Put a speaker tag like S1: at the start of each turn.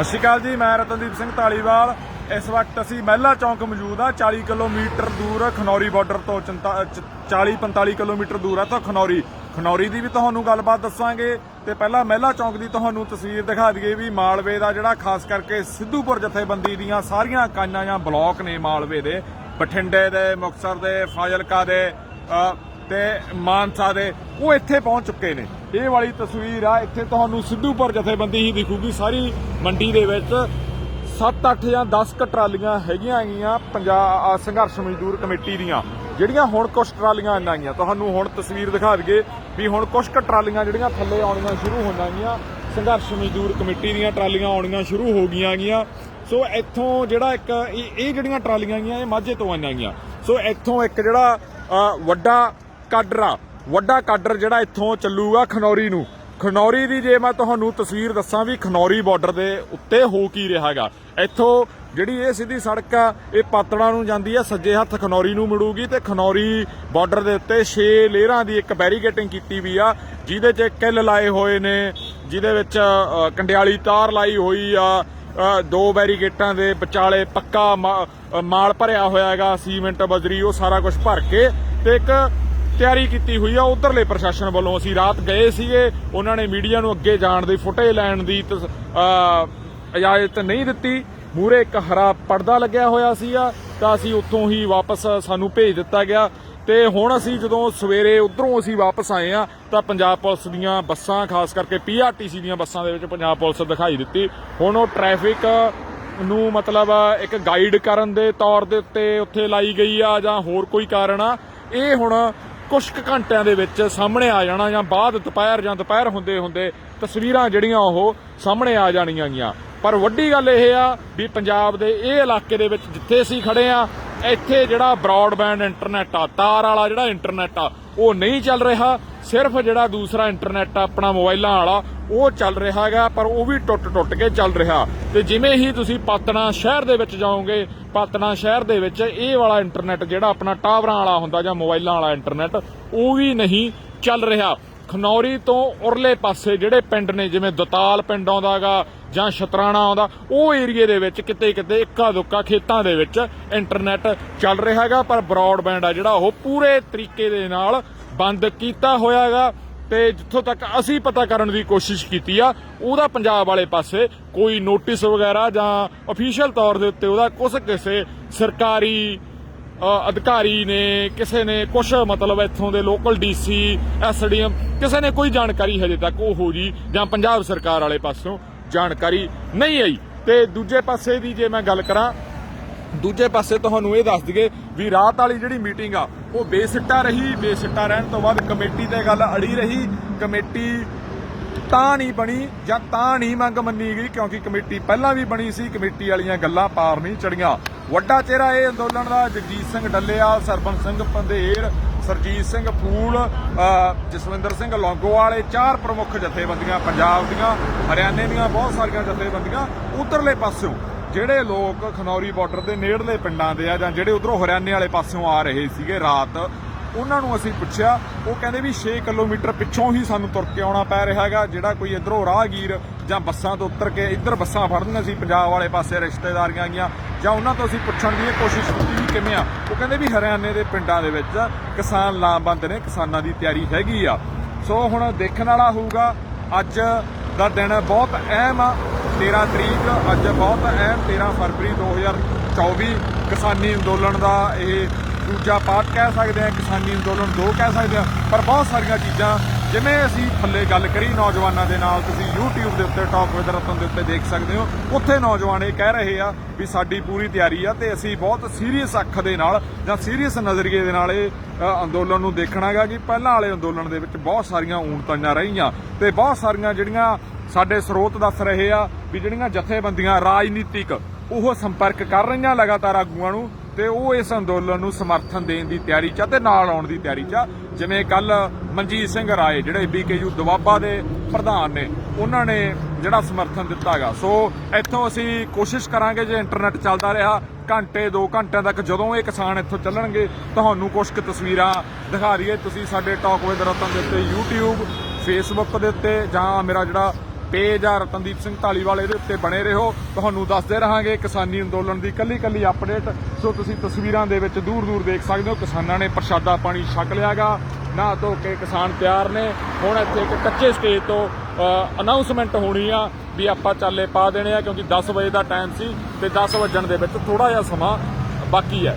S1: ਸਤਿ ਸ਼੍ਰੀ ਅਕਾਲ ਜੀ, ਮੈਂ ਰਤਨਦੀਪ ਸਿੰਘ ਢਾਲੀਵਾਲ ਇਸ ਵਕਤ ਅਸੀਂ ਮਹਿਲਾ ਚੌਂਕ ਮੌਜੂਦ ਆ 40 ਕਿਲੋਮੀਟਰ ਦੂਰ ਖਨੌਰੀ ਬਾਰਡਰ ਤੋਂ 40 45 ਕਿਲੋਮੀਟਰ ਦੂਰ ਆ ਤਾਂ ਖਨੌਰੀ। ਖਨੌਰੀ ਦੀ ਵੀ ਤੁਹਾਨੂੰ ਗੱਲਬਾਤ ਦੱਸਾਂਗੇ ਤੇ ਪਹਿਲਾਂ ਮਹਿਲਾ ਚੌਂਕ ਦੀ ਤੁਹਾਨੂੰ ਤਸਵੀਰ ਦਿਖਾ ਦਈਏ ਵੀ ਮਾਲਵੇ ਦਾ ਜਿਹੜਾ, ਖਾਸ ਕਰਕੇ ਸਿੱਧੂਪੁਰ ਜਥੇਬੰਦੀ ਦੀਆਂ ਸਾਰੀਆਂ ਇਕਾਈਆਂ ਜਾਂ ਬਲਾਕ ਨੇ ਮਾਲਵੇ ਦੇ, ਬਠਿੰਡੇ ਦੇ, ਮੁਕਤਸਰ ਦੇ, ਫਾਜ਼ਿਲਕਾ ਦੇ ਤੇ ਮਾਨਸਾ ਦੇ, ਉਹ ਇੱਥੇ ਪਹੁੰਚ ਚੁੱਕੇ ਨੇ। ਇਹ ਵਾਲੀ ਤਸਵੀਰ ਆ, ਇੱਥੇ ਤੁਹਾਨੂੰ ਸਿੱਧੂਪੁਰ ਜਥੇਬੰਦੀ ਹੀ ਦਿਖੂਗੀ ਸਾਰੀ ਮੰਡੀ ਦੇ ਵਿੱਚ। 7-8 ਜਾਂ 10 ਕ ਟਰਾਲੀਆਂ ਹੈਗੀਆਂ ਹੈਗੀਆਂ ਪੰਜਾਬ ਸੰਘਰਸ਼ ਮਜ਼ਦੂਰ ਕਮੇਟੀ ਦੀਆਂ। ਜਿਹੜੀਆਂ ਹੁਣ ਕੁਝ ਟਰਾਲੀਆਂ ਆਈਆਂ। ਗਈਆਂ ਤੁਹਾਨੂੰ ਹੁਣ ਤਸਵੀਰ ਦਿਖਾ ਦਈਏ ਵੀ ਹੁਣ ਕੁਝ ਕ ਟਰਾਲੀਆਂ ਜਿਹੜੀਆਂ ਥੱਲੇ ਆਉਣੀਆਂ ਸ਼ੁਰੂ ਹੋਣਾਂ ਗਈਆਂ ਸੰਘਰਸ਼ ਮਜ਼ਦੂਰ ਕਮੇਟੀ ਦੀਆਂ ਟਰਾਲੀਆਂ ਆਉਣੀਆਂ ਸ਼ੁਰੂ ਹੋ ਗਈਆਂ ਗੀਆਂ ਸੋ ਇੱਥੋਂ ਜਿਹੜਾ ਇੱਕ, ਇਹ ਇਹ ਜਿਹੜੀਆਂ ਟਰਾਲੀਆਂ ਗਈਆਂ ਇਹ ਮਾਝੇ ਤੋਂ ਆਈਆਂ ਗਈਆਂ ਸੋ ਇੱਥੋਂ ਇੱਕ ਜਿਹੜਾ ਵੱਡਾ ਕਾਡਰ ਆ ਵੱਡਾ ਕਾਡਰ ਜਿਹੜਾ ਇੱਥੋਂ ਚੱਲੂਗਾ ਖਨੌਰੀ ਨੂੰ। ਖਨੌਰੀ ਦੀ ਜੇ ਮੈਂ ਤੁਹਾਨੂੰ ਤਸਵੀਰ ਦੱਸਾਂ ਵੀ ਖਨੌਰੀ ਬਾਰਡਰ ਦੇ ਉੱਤੇ ਹੋ ਕੀ ਰਿਹਾ ਹੈਗਾ। ਇੱਥੋਂ ਜਿਹੜੀ ਇਹ ਸਿੱਧੀ ਸੜਕ ਆ, ਇਹ ਪਾਤੜਾ ਨੂੰ ਜਾਂਦੀ ਆ, ਸੱਜੇ ਹੱਥ ਖਨੌਰੀ ਨੂੰ ਮੁੜੂਗੀ ਤੇ ਖਨੌਰੀ ਬਾਰਡਰ ਦੇ ਉੱਤੇ 6 ਲੇਅਰਾਂ ਦੀ ਇੱਕ ਬੈਰੀਕੇਟਿੰਗ ਕੀਤੀ ਵੀ ਆ, ਜਿਹਦੇ 'ਚ ਕਿੱਲ ਲਾਏ ਹੋਏ ਨੇ, ਜਿਹਦੇ ਵਿੱਚ ਕੰਡਿਆਲੀ ਤਾਰ ਲਾਈ ਹੋਈ ਆ ਦੋ ਬੈਰੀਕੇਟਾਂ ਦੇ ਵਿਚਾਲੇ ਪੱਕਾ ਮਾ- ਮਾਲ ਭਰਿਆ ਹੋਇਆ ਹੈਗਾ, ਸੀਮੈਂਟ, ਬਜਰੀ, ਉਹ ਸਾਰਾ ਕੁਝ ਭਰ ਕੇ ਤੇ ਇੱਕ ਤਿਆਰੀ ਕੀਤੀ ਹੋਈ ਆ ਉਧਰਲੇ ਪ੍ਰਸ਼ਾਸਨ ਵੱਲੋਂ। ਅਸੀਂ ਰਾਤ ਗਏ ਸੀਗੇ, ਉਹਨਾਂ ਨੇ ਮੀਡੀਆ ਨੂੰ ਅੱਗੇ ਜਾਣ ਦੀ ਫੁਟੇਜ ਲੈਣ ਦੀ ਤਸ- ਇਜਾਜ਼ਤ ਨਹੀਂ ਦਿੱਤੀ। ਮੂਰੇ ਇੱਕ ਹਰਾ ਪਰਦਾ ਲੱਗਿਆ ਹੋਇਆ ਸੀਗਾ, ਤਾਂ ਅਸੀਂ ਉੱਥੋਂ ਹੀ ਵਾਪਸ ਸਾਨੂੰ ਭੇਜ ਦਿੱਤਾ ਗਿਆ। ਤੇ ਹੁਣ ਅਸੀਂ ਜਦੋਂ ਸਵੇਰੇ ਉਧਰੋਂ ਅਸੀਂ ਵਾਪਸ ਆਏ ਆ, ਤਾਂ ਪੰਜਾਬ ਪੁਲਿਸ ਦੀਆਂ ਬੱਸਾਂ, ਖਾਸ ਕਰਕੇ ਪੀਆਰਟੀਸੀ ਦੀਆਂ ਬੱਸਾਂ ਦੇ ਵਿੱਚ ਪੰਜਾਬ ਪੁਲਿਸ ਦਿਖਾਈ ਦਿੱਤੀ। ਹੁਣ ਉਹ ਟ੍ਰੈਫਿਕ ਨੂੰ ਮਤਲਬ ਇੱਕ ਗਾਈਡ ਕਰਨ ਦੇ ਤੌਰ ਦੇ ਉੱਤੇ ਉੱਥੇ ਲਾਈ ਗਈ ਆ ਜਾਂ ਹੋਰ ਕੋਈ ਕਾਰਨ ਆ, ਇਹ ਹੁਣ ਕੁਝ ਕੁ ਘੰਟਿਆਂ ਦੇ ਵਿੱਚ ਸਾਹਮਣੇ ਆ ਜਾਣਾ ਜਾਂ ਬਾਅਦ ਦੁਪਹਿਰ ਜਾਂ ਦੁਪਹਿਰ ਹੁੰਦੇ ਹੁੰਦੇ ਤਸਵੀਰਾਂ ਜਿਹੜੀਆਂ ਉਹ ਸਾਹਮਣੇ ਆ ਜਾਣੀਆਂ ਗੀਆਂ। ਪਰ ਵੱਡੀ ਗੱਲ ਇਹ ਆ ਵੀ ਪੰਜਾਬ ਦੇ ਇਹ ਇਲਾਕੇ ਦੇ ਵਿੱਚ ਜਿੱਥੇ ਅਸੀਂ ਖੜੇ ਆ, ਇੱਥੇ ਜਿਹੜਾ ਬ੍ਰਾਡਬੈਂਡ ਇੰਟਰਨੈਟ ਆ, ਤਾਰ ਵਾਲਾ ਜਿਹੜਾ ਇੰਟਰਨੈਟ ਆ, ਉਹ ਨਹੀਂ ਚੱਲ ਰਿਹਾ। ਸਿਰਫ ਜਿਹੜਾ ਦੂਸਰਾ ਇੰਟਰਨੈਟ ਆ, ਆਪਣਾ ਮੋਬਾਈਲਾਂ ਵਾਲਾ, ਉਹ ਚੱਲ ਰਿਹਾ ਹੈਗਾ, ਪਰ ਉਹ ਵੀ ਟੁੱਟ ਟੁੱਟ ਕੇ ਚੱਲ ਰਿਹਾ। ਤੇ ਜਿਵੇਂ ਹੀ ਤੁਸੀਂ ਪਾਤਣਾ ਸ਼ਹਿਰ ਦੇ ਵਿੱਚ ਜਾਓਗੇ, ਪਾਤਣਾ ਸ਼ਹਿਰ ਦੇ ਵਿੱਚ ਇਹ ਵਾਲਾ ਇੰਟਰਨੈਟ ਜਿਹੜਾ ਆਪਣਾ ਟਾਵਰਾਂ ਵਾਲਾ ਹੁੰਦਾ ਜਾਂ ਮੋਬਾਈਲਾਂ ਵਾਲਾ ਇੰਟਰਨੈਟ, ਉਹ ਵੀ ਨਹੀਂ ਚੱਲ ਰਿਹਾ। ਖਨੌਰੀ ਤੋਂ ਉਰਲੇ ਪਾਸੇ ਜਿਹੜੇ ਪਿੰਡ ਨੇ, ਜਿਵੇਂ ਦਤਾਲ ਪਿੰਡ ਆਉਂਦਾਗਾ ਜਾਂ ਸ਼ਤਰਾਣਾ ਆਉਂਦਾ, ਉਹ ਏਰੀਏ ਦੇ ਵਿੱਚ ਕਿਤੇ ਕਿਤੇ ਇੱਕਾ ਦੁੱਕਾ ਖੇਤਾਂ ਦੇ ਵਿੱਚ ਇੰਟਰਨੈਟ ਚੱਲ ਰਿਹਾ ਹੈਗਾ, ਪਰ ਬ੍ਰਾਡਬੈਂਡ ਆ ਜਿਹੜਾ ਉਹ ਪੂਰੇ ਤਰੀਕੇ ਦੇ ਨਾਲ ਬੰਦ ਕੀਤਾ ਹੋਇਆ ਹੈਗਾ ਤੇ ਜਿੱਥੋਂ ਤੱਕ ਅਸੀਂ ਪਤਾ ਕਰਨ ਦੀ ਕੋਸ਼ਿਸ਼ ਕੀਤੀ ਆ, ਉਹਦਾ ਪੰਜਾਬ ਵਾਲੇ ਪਾਸੇ ਕੋਈ ਨੋਟਿਸ ਵਗੈਰਾ ਜਾਂ ਅਫੀਸ਼ੀਅਲ ਤੌਰ ਦੇ ਉੱਤੇ ਉਹਦਾ ਕੁਝ ਕਿਸੇ ਸਰਕਾਰੀ ਅਧਿਕਾਰੀ ਨੇ, ਕਿਸੇ ਨੇ ਕੁਝ ਮਤਲਬ ਇੱਥੋਂ ਦੇ ਲੋਕਲ ਡੀਸੀ ਐਸਡੀਐਮ ਕਿਸੇ ਨੇ ਕੋਈ ਜਾਣਕਾਰੀ ਹਜੇ ਤੱਕ ਉਹ ਜੀ ਜਾਂ ਪੰਜਾਬ ਸਰਕਾਰ ਵਾਲੇ ਪਾਸੋਂ ਜਾਣਕਾਰੀ ਨਹੀਂ ਆਈ। ਤੇ ਦੂਜੇ ਪਾਸੇ ਦੀ ਜੇ ਮੈਂ ਗੱਲ ਕਰਾਂ ਦੂਜੇ ਪਾਸੇ ਤੁਹਾਨੂੰ ਇਹ ਦੱਸ ਦਈਏ ਵੀ ਰਾਤ ਵਾਲੀ ਜਿਹੜੀ ਮੀਟਿੰਗ ਆ, ਉਹ ਬੇਸਿੱਟਾ ਰਹੀ, ਬੇਸਿੱਟਾ ਰਹਿਣ ਤੋਂ ਬਾਅਦ ਕਮੇਟੀ ਤੇ ਗੱਲ ਅੜੀ ਰਹੀ, ਕਮੇਟੀ ਤਾਂ ਨਹੀਂ ਬਣੀ ਜਾਂ ਤਾਂ ਨਹੀਂ ਮੰਗ ਮੰਨੀ ਗਈ ਕਿਉਂਕਿ ਕਮੇਟੀ ਪਹਿਲਾਂ ਵੀ ਬਣੀ ਸੀ, ਕਮੇਟੀ ਵਾਲੀਆਂ ਗੱਲਾਂ ਪਾਰ ਨਹੀਂ ਚੜੀਆਂ। ਵੱਡਾ ਚਿਹਰਾ ਇਹ ਅੰਦੋਲਨ ਦਾ, ਜਗਜੀਤ ਸਿੰਘ ਡੱਲੇਵਾਲ ਸਰਬਨ ਸਿੰਘ ਪੰਧੇਰ, ਸਰਜੀਤ ਸਿੰਘ ਫੂਲ ਜਸਵਿੰਦਰ ਸਿੰਘ ਲੌਂਗੋਵਾਲ, ਇਹ ਚਾਰ ਪ੍ਰਮੁੱਖ ਜਥੇਬੰਦੀਆਂ, ਪੰਜਾਬ ਦੀਆਂ, ਹਰਿਆਣੇ ਦੀਆਂ ਬਹੁਤ ਸਾਰੀਆਂ ਜਥੇਬੰਦੀਆਂ ਉਧਰਲੇ ਪਾਸਿਓਂ। ਜਿਹੜੇ ਲੋਕ ਖਨੌਰੀ ਬਾਰਡਰ ਦੇ ਨੇੜਲੇ ਪਿੰਡਾਂ ਦੇ ਆ ਜਾਂ ਜਿਹੜੇ ਉਧਰੋਂ ਹਰਿਆਣੇ ਵਾਲੇ ਪਾਸਿਓਂ ਆ ਰਹੇ ਸੀਗੇ ਰਾਤ, ਉਹਨਾਂ ਨੂੰ ਅਸੀਂ ਪੁੱਛਿਆ, ਉਹ ਕਹਿੰਦੇ ਵੀ 6 ਕਿਲੋਮੀਟਰ ਪਿੱਛੋਂ ਹੀ ਸਾਨੂੰ ਤੁਰ ਕੇ ਆਉਣਾ ਪੈ ਰਿਹਾ ਹੈਗਾ, ਜਿਹੜਾ ਕੋਈ ਇਧਰੋਂ ਰਾਹਗੀਰ ਜਾਂ ਬੱਸਾਂ ਤੋਂ ਉਤਰ ਕੇ ਇੱਧਰ ਬੱਸਾਂ ਫੜਨੀਆਂ ਸੀ ਪੰਜਾਬ ਵਾਲੇ ਪਾਸੇ ਰਿਸ਼ਤੇਦਾਰੀਆਂ ਗਈਆਂ, ਜਾਂ ਉਹਨਾਂ ਤੋਂ ਅਸੀਂ ਪੁੱਛਣ ਦੀ ਕੋਸ਼ਿਸ਼ ਕੀਤੀ ਵੀ ਕਿਵੇਂ ਆ। ਉਹ ਕਹਿੰਦੇ ਵੀ ਹਰਿਆਣੇ ਦੇ ਪਿੰਡਾਂ ਦੇ ਵਿੱਚ ਕਿਸਾਨ ਲਾਮਬੰਦ ਨੇ, ਕਿਸਾਨਾਂ ਦੀ ਤਿਆਰੀ ਹੈਗੀ ਆ। ਸੋ ਹੁਣ ਦੇਖਣ ਵਾਲਾ ਹੋਊਗਾ, ਅੱਜ ਦਾ ਦਿਨ ਬਹੁਤ ਅਹਿਮ ਆ। 13 ਤਰੀਕ, ਅੱਜ ਬਹੁਤ ਅਹਿਮ 13 ਫਰਵਰੀ 2024 ਕਿਸਾਨੀ ਅੰਦੋਲਨ ਦਾ ਇਹ ਦੂਜਾ ਪਾਠ ਕਹਿ ਸਕਦੇ ਆ ਕਿਸਾਨੀ ਅੰਦੋਲਨ ਦੋ ਕਹਿ ਸਕਦੇ ਆ ਪਰ ਬਹੁਤ ਸਾਰੀਆਂ ਚੀਜ਼ਾਂ, ਜਿਵੇਂ ਅਸੀਂ ਥੱਲੇ ਗੱਲ ਕਰੀ ਨੌਜਵਾਨਾਂ ਦੇ ਨਾਲ, ਤੁਸੀਂ YouTube ਦੇ ਉੱਤੇ ਟਾਕ ਵਿਦ ਰਤਨ ਦੇ ਉੱਤੇ ਦੇਖ ਸਕਦੇ ਹੋ, ਉੱਥੇ ਨੌਜਵਾਨ ਇਹ ਕਹਿ ਰਹੇ ਆ ਵੀ ਸਾਡੀ ਪੂਰੀ ਤਿਆਰੀ ਆ ਤੇ ਅਸੀਂ ਬਹੁਤ ਸੀਰੀਅਸ ਅੱਖ ਦੇ ਨਾਲ ਜਾਂ ਸੀਰੀਅਸ ਨਜ਼ਰੀਏ ਦੇ ਨਾਲ ਇਹ ਅੰਦੋਲਨ ਨੂੰ ਦੇਖਣਾਗਾ ਕਿ ਪਹਿਲਾਂ ਵਾਲੇ ਅੰਦੋਲਨ ਦੇ ਵਿੱਚ ਬਹੁਤ ਸਾਰੀਆਂ ਊਣਤਾਈਆਂ ਰਹੀਆਂ ਤੇ ਬਹੁਤ ਸਾਰੀਆਂ ਜਿਹੜੀਆਂ ਸਾਡੇ ਸਰੋਤ ਦੱਸ ਰਹੇ ਆ ਵੀ ਜਿਹੜੀਆਂ ਜਥੇਬੰਦੀਆਂ ਰਾਜਨੀਤਿਕ ਉਹ ਸੰਪਰਕ ਕਰ ਰਹੀਆਂ ਲਗਾਤਾਰ ਆਗੂਆਂ ਨੂੰ ਤੇ ਉਹ ਇਸ ਅੰਦੋਲਨ ਨੂੰ ਸਮਰਥਨ ਦੇਣ ਦੀ ਤਿਆਰੀ 'ਚ ਆ ਤੇ ਨਾਲ ਆਉਣ ਦੀ ਤਿਆਰੀ 'ਚ ਆ। ਜਿਵੇਂ ਕੱਲ ਮਨਜੀਤ ਸਿੰਘ ਰਾਏ, ਜਿਹੜੇ ਬੀਕੇਯੂ ਦਵਾਬਾ ਦੇ ਪ੍ਰਧਾਨ ਨੇ, ਉਹਨਾਂ ਨੇ ਜਿਹੜਾ ਸਮਰਥਨ ਦਿੱਤਾਗਾ ਸੋ ਇੱਥੋਂ ਅਸੀਂ ਕੋਸ਼ਿਸ਼ ਕਰਾਂਗੇ ਜੇ ਇੰਟਰਨੈਟ ਚੱਲਦਾ ਰਿਹਾ, ਘੰਟੇ 2 ਘੰਟਿਆਂ ਤੱਕ ਜਦੋਂ ਇਹ ਕਿਸਾਨ ਇੱਥੋਂ ਚੱਲਣਗੇ, ਤੁਹਾਨੂੰ ਕੁਝ ਕੁ ਤਸਵੀਰਾਂ ਦਿਖਾ ਰਹੀਏ ਤੁਸੀਂ ਸਾਡੇ ਟਾਕ ਵਿਦ ਰਤਨ ਦੇ ਉੱਤੇ YouTube, Facebook ਦੇ ਉੱਤੇ ਜਾਂ ਮੇਰਾ ਜਿਹੜਾ ਪੇਜ ਆ ਰਤਨਦੀਪ ਸਿੰਘ ਢਾਲੀਵਾਲ ਇਹਦੇ ਉੱਤੇ ਬਣੇ ਰਹੋ। ਤੁਹਾਨੂੰ ਦੱਸਦੇ ਰਹਾਂਗੇ ਕਿਸਾਨੀ ਅੰਦੋਲਨ ਦੀ ਕੱਲੀ ਕੱਲੀ ਅਪਡੇਟ ਸੋ ਤੁਸੀਂ ਤਸਵੀਰਾਂ ਦੇ ਵਿੱਚ ਦੂਰ ਦੂਰ ਦੇਖ ਸਕਦੇ ਹੋ, ਕਿਸਾਨਾਂ ਨੇ ਪ੍ਰਸ਼ਾਦਾ ਪਾਣੀ ਛਕ ਲਿਆਗਾ। ਨਾ ਧੋ ਕੇ ਕਿਸਾਨ ਤਿਆਰ ਨੇ। ਹੁਣ ਇੱਥੇ ਇੱਕ ਕੱਚੇ ਸਟੇਜ ਤੋਂ ਅਨਾਉਂਸਮੈਂਟ ਹੋਣੀ ਆ ਵੀ ਆਪਾਂ ਚਾਲੇ ਪਾ ਦੇਣੇ ਆ, ਕਿਉਂਕਿ 10 ਵਜੇ ਦਾ ਟਾਈਮ ਸੀ ਤੇ 10 ਵਜਣ ਦੇ ਵਿੱਚ ਥੋੜਾ ਜਿਹਾ ਸਮਾਂ ਬਾਕੀ ਹੈ।